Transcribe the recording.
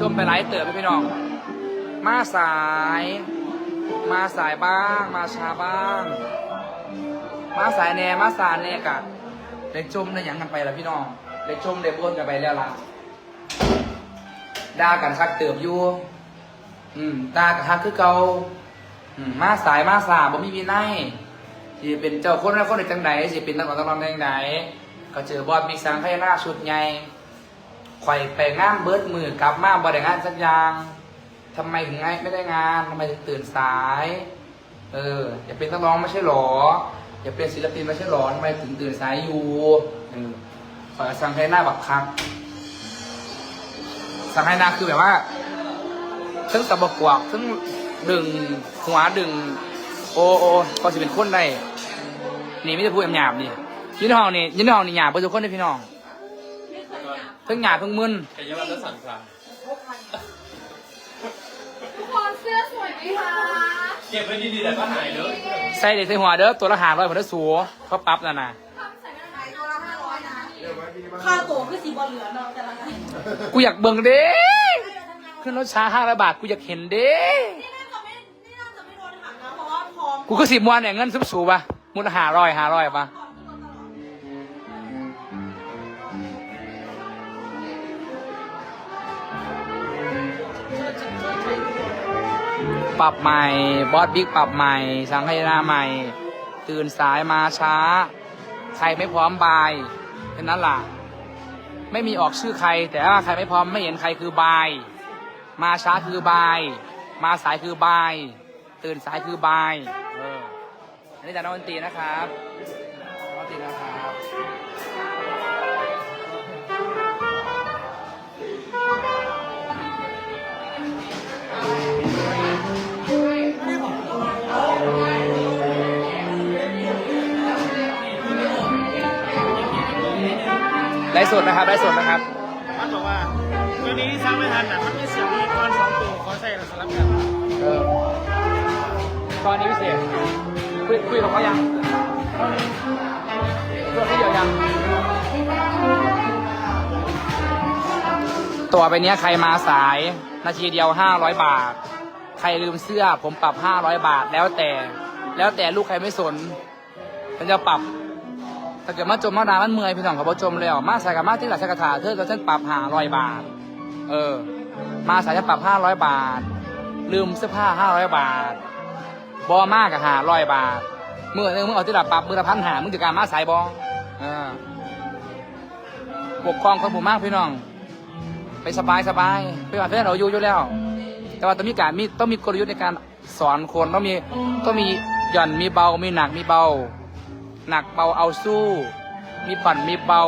จมไปหลายเติบพี่น้อง มาสาย มาสายบ้าง มาช้าบ้าง มาสายแน่มาสายแน่กะได้จมได้ยังกันไปแล้วพี่น้องได้จมได้บ้วนกันไปแล้วล่ะด่ากันคักเติบอยู่อืมด่ากันคักคือเก่าอืมมาสายมาสาบ่มีวินัยสิเป็นเจ้าคนแล้วคนในจังใดสิเป็นนักร้องตำรองจังใดก็เจอบอสมีสังขยานาชุดใหญ่ ข่อยไปงานเบิดมือกลับมาบ่ได้งานสักอย่างทำไมถึงไงไม่ได้งานทำไมถึงตื่นสาย เออ อย่าเป็นนักร้องไม่ใช่หรอ อย่าเป็นศิลปินไม่ใช่หรอทำไมถึงตื่นสายอยู่เออข่อยสั่งขยานาบักคักสั่งขยานาคือแบบว่าทั้งตะบกวกทั้งดึงหัวดึง โอโอก็จะเป็นคนได้นี่ไม่ได้พูดหยาบนี่ยินห้องนี่ยินห้องนี่หยาบเพื่อทุกคนได้พี่น้อง ทั้งหยาบทั้งมึนแต่ยังวันละสั่งครั้งทุกคนเสื้อสวยไหมคะเก็บไว้ดีๆแต่ก็หายเลยใส่เด็กใส่หัวเด้อตัวละหาร้อยผมได้สูเขาปรั๊บนั่นนะทำใส่ไม่ได้ตัวละห้าร้อยนะค่าตัวคือสีบอลเหลือเนาะแต่ละงานกูอยากเบิ่งเด้ขึ้นรถช้าห้าร้อยบาทกูอยากเห็นเด้นี่น่าจะไม่นี่น่าจะไม่โดนหักนะเพราะว่าพร้อมกูก็สิบมวนเนี่ยเงินซุบสูปะมุนหาร้อยหาร้อยปะ ปรับใหม่ บอสบิ๊กปรับใหม่ สังขยาใหม่ ตื่นสายมาช้า ใครไม่พร้อมบายแค่นั้นล่ะ ไม่มีออกชื่อใคร แต่ว่าใครไม่พร้อมไม่เห็นใครคือบาย มาช้าคือบาย มาสายคือบาย ตื่นสายคือบาย เออ อันนี้จากน้องดนตรีนะครับน้องดนตรีนะครับ ได้สดนะครับได้สดนะครับมันบอกว่าตัวนี้สร้างไม่ทันแต่มันมีเสียงมีก้อนสองตัวขอใส่สลับกันเออตอนนี้พิเศษคุยคุยกับเขายังตัวเขาเดียวยัง ตัวไปเนี้ยใครมาสายนาทีเดียวห้าร้อยบาท ใครลืมเสื้อผมปรับห้าร้อยบาทแล้วแต่ แล้วแต่ลูกใครไม่สนฉันจะปรับ ถ้าเกิดมาจมมาดามันเมื่อยพี่น้องเขาบอจมแล้ว มาใส่กับมาที่หลักสกถาเธอตัวฉันปรับห้าร้อยบาท เออ มาสายจะปรับห้าร้อยบาท ลืมเสื้อผ้าห้าร้อยบาท บอมากกับหาร้อยบาทเมื่อนึงมึงเอาที่หลับปรับมือละพันหามึงจะการมาสายบอเออปกครองคนหมู่มากพี่น้อง ไปสบายสบายไปว่าเพื่อนเราอยู่อยู่แล้ว แต่ว่าต้องมีการมีต้องมีกลยุทธ์ในการสอนคนต้องมีต้องมีหย่อนมีเบา มีหนักมีเบา หนักเบาเอาสู้ มีปั่นมีเบา